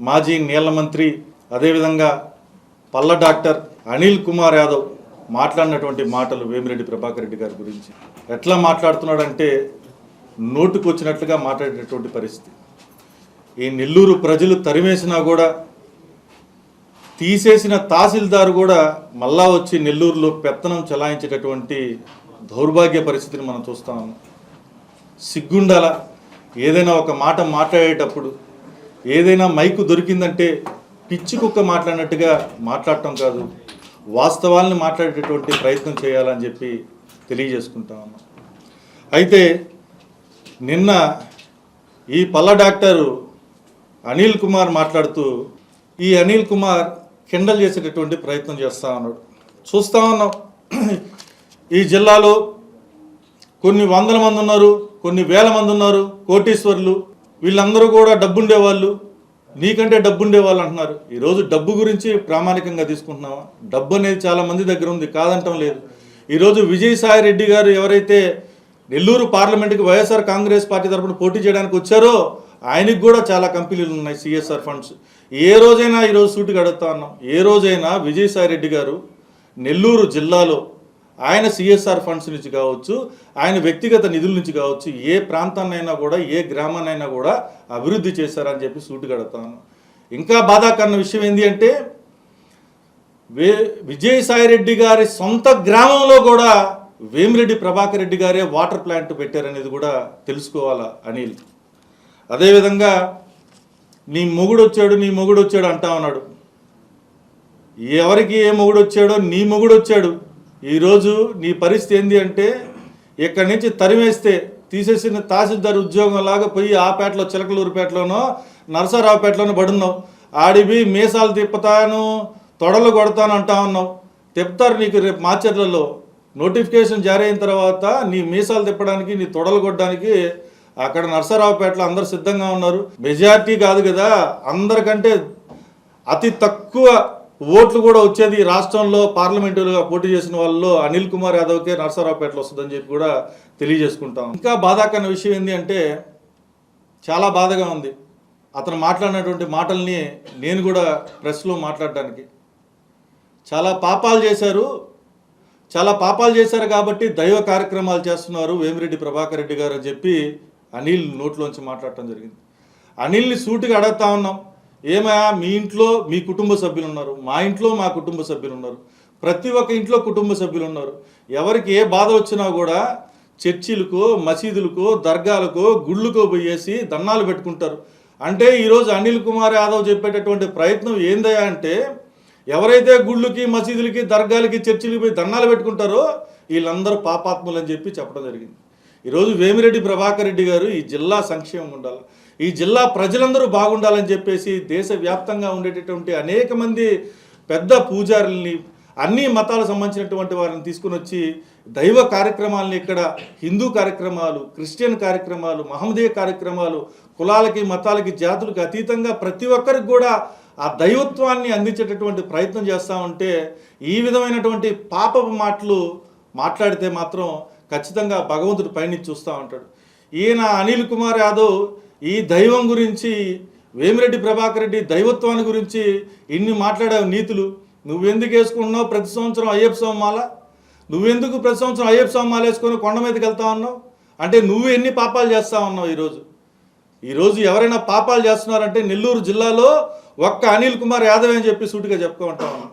మాజీ నీళ్ళ మంత్రి అదేవిధంగా పల్ల డాక్టర్ అనిల్ కుమార్ యాదవ్ మాట్లాడినటువంటి మాటలు వేమిరెడ్డి ప్రభాకర్ రెడ్డి గారి గురించి. ఎట్లా మాట్లాడుతున్నాడంటే నోటుకు వచ్చినట్లుగా మాట్లాడేటటువంటి పరిస్థితి. ఈ నెల్లూరు ప్రజలు తరిమేసినా కూడా తీసేసిన తహసీల్దారు కూడా మళ్ళా వచ్చి నెల్లూరులో పెత్తనం చలాయించేటటువంటి దౌర్భాగ్య పరిస్థితిని మనం చూస్తా. ఉన్నాం సిగ్గుండాల? ఏదైనా ఒక మాట మాట్లాడేటప్పుడు ఏదైనా మైకు దొరికిందంటే పిచ్చి కుక్క మాట్లాడినట్టుగా మాట్లాడటం కాదు. వాస్తవాల్ని మాట్లాడేటటువంటి ప్రయత్నం చేయాలని చెప్పి తెలియజేసుకుంటా ఉన్నాం అయితే నిన్న ఈ పల్ల డాక్టరు అనిల్ కుమార్ మాట్లాడుతూ ఈ అనిల్ కుమార్ కిండల్ చేసేటటువంటి ప్రయత్నం చేస్తా ఉన్నాడు. చూస్తా ఉన్నాం. ఈ జిల్లాలో కొన్ని వందల మంది ఉన్నారు కొన్ని వేల మంది ఉన్నారు కోటీశ్వర్లు వీళ్ళందరూ కూడా డబ్బుండేవాళ్ళు. నీకంటే డబ్బుండే వాళ్ళు అంటున్నారు. ఈరోజు డబ్బు గురించి ప్రామాణికంగా తీసుకుంటున్నావా? డబ్బు అనేది చాలా మంది దగ్గర ఉంది కాదంటం లేదు. ఈరోజు విజయసాయి రెడ్డి గారు ఎవరైతే నెల్లూరు పార్లమెంటుకి వైఎస్ఆర్ కాంగ్రెస్ పార్టీ తరఫున పోటీ చేయడానికి వచ్చారో ఆయనకు కూడా చాలా కంపెనీలు ఉన్నాయి సిఎస్ఆర్ ఫండ్స్. ఏ రోజైనా ఈరోజు సూటిగా అడుగుతా ఉన్నాం. ఏ రోజైనా విజయసాయి రెడ్డి గారు నెల్లూరు జిల్లాలో ఆయన సిఎస్ఆర్ ఫండ్స్ నుంచి కావచ్చు ఆయన వ్యక్తిగత నిధుల నుంచి కావచ్చు ఏ ప్రాంతాన్నైనా కూడా ఏ గ్రామాన్నైనా కూడా అభివృద్ధి చేశారని చెప్పి సూటు కడతాను ఇంకా బాధాకరణ విషయం ఏంటి అంటే వే విజయసాయి రెడ్డి గారి సొంత గ్రామంలో కూడా వేమిరెడ్డి ప్రభాకర్ రెడ్డి గారే వాటర్ ప్లాంట్ పెట్టారనేది కూడా తెలుసుకోవాలా అనిల్? అదేవిధంగా నీ మొగుడు వచ్చాడు నీ మొగుడు వచ్చాడు అంటా ఉన్నాడు. ఎవరికి ఏ మొగుడు వచ్చాడో నీ మొగుడు వచ్చాడు ఈరోజు నీ పరిస్థితి ఏంది అంటే ఇక్కడి నుంచి తరిమేస్తే తీసేసిన తహసీల్దార్ ఉద్యోగం లాగా పోయి ఆ పేటలో చిలకలూరుపేటలోనో నరసరావుపేటలోనో పడున్నావు. ఆడివి మీసాలు తిప్పుతాను తొడలు కొడతాను అంటా ఉన్నావు. తిప్పుతారు నీకు రేపు మార్చర్లలో నోటిఫికేషన్ జారీ అయిన తర్వాత నీ మీసాలు తిప్పడానికి నీ తొడలు కొట్టడానికి అక్కడ నరసరావుపేటలో అందరు సిద్ధంగా ఉన్నారు. మెజారిటీ కాదు కదా అందరికంటే అతి తక్కువ ఓట్లు కూడా వచ్చేది ఈ రాష్ట్రంలో పార్లమెంటుగా పోటీ చేసిన వాళ్ళలో అనిల్ కుమార్ యాదవ్కే నరసరావుపేటలో వస్తుందని చెప్పి కూడా తెలియజేసుకుంటాం ఇంకా బాధాకరణ విషయం ఏంటి అంటే చాలా బాధగా ఉంది. అతను మాట్లాడినటువంటి మాటల్ని నేను కూడా ప్రెస్లో మాట్లాడడానికి చాలా పాపాలు చేశారు. చాలా పాపాలు చేశారు కాబట్టి దైవ కార్యక్రమాలు చేస్తున్నారు వేమిరెడ్డి ప్రభాకర్ రెడ్డి గారు అని చెప్పి అనిల్ నోట్లోంచి మాట్లాడటం జరిగింది. అనిల్ని సూటిగా అడుగుతా ఉన్నాం. ఏమయ్యా మీ ఇంట్లో మీ కుటుంబ సభ్యులు ఉన్నారు మా ఇంట్లో మా కుటుంబ సభ్యులు ఉన్నారు ప్రతి ఒక్క ఇంట్లో కుటుంబ సభ్యులు ఉన్నారు. ఎవరికి ఏ బాధ వచ్చినా కూడా చర్చిలకు మసీదులకు దర్గాలకు గుళ్ళకు పోయేసి దన్నాలు పెట్టుకుంటారు. అంటే ఈరోజు అనిల్ కుమార్ యాదవ్ చెప్పేటటువంటి ప్రయత్నం ఏందయ్యా అంటే ఎవరైతే గుళ్ళకి మసీదులకి దర్గాలకి చర్చిలకి పోయి దన్నాలు పెట్టుకుంటారో వీళ్ళందరూ పాపాత్ములు అని చెప్పి చెప్పడం జరిగింది. ఈరోజు వేమిరెడ్డి ప్రభాకర్ రెడ్డి గారు ఈ జిల్లా సంక్షేమం ఉండాలి. ఈ జిల్లా ప్రజలందరూ బాగుండాలని చెప్పేసి దేశవ్యాప్తంగా ఉండేటటువంటి అనేక మంది పెద్ద పూజారుల్ని అన్ని మతాలకు సంబంధించినటువంటి వారిని తీసుకుని వచ్చి దైవ కార్యక్రమాలని ఇక్కడ హిందూ కార్యక్రమాలు క్రిస్టియన్ కార్యక్రమాలు మహమ్మదీయ కార్యక్రమాలు కులాలకి మతాలకి జాతులకి అతీతంగా ప్రతి ఒక్కరికి కూడా ఆ దైవత్వాన్ని అందించేటటువంటి ప్రయత్నం చేస్తూ ఉంటే ఈ విధమైనటువంటి పాపపు మాటలు మాట్లాడితే మాత్రం ఖచ్చితంగా భగవంతుడు పైనుంచి చూస్తూ ఉంటాడు. ఈయన అనిల్ కుమార్ యాదవ్ ఈ దైవం గురించి వేమిరెడ్డి ప్రభాకర్ రెడ్డి దైవత్వాన్ని గురించి ఇన్ని మాట్లాడావు నీతులు. నువ్వెందుకు వేసుకుంటున్నావు ప్రతి సంవత్సరం అయ్యప్ప స్వామి మాల? నువ్వెందుకు ప్రతి సంవత్సరం అయ్యప్ప స్వామి మాల వేసుకొని కొండ మీదకి వెళ్తా ఉన్నావు? అంటే నువ్వు ఎన్ని పాపాలు చేస్తా ఉన్నావు ఈరోజు? ఈరోజు ఎవరైనా పాపాలు చేస్తున్నారంటే నెల్లూరు జిల్లాలో ఒక్క అనిల్ కుమార్ యాదవ్ అని చెప్పి సూటిగా చెప్పుకుంటా ఉన్నాం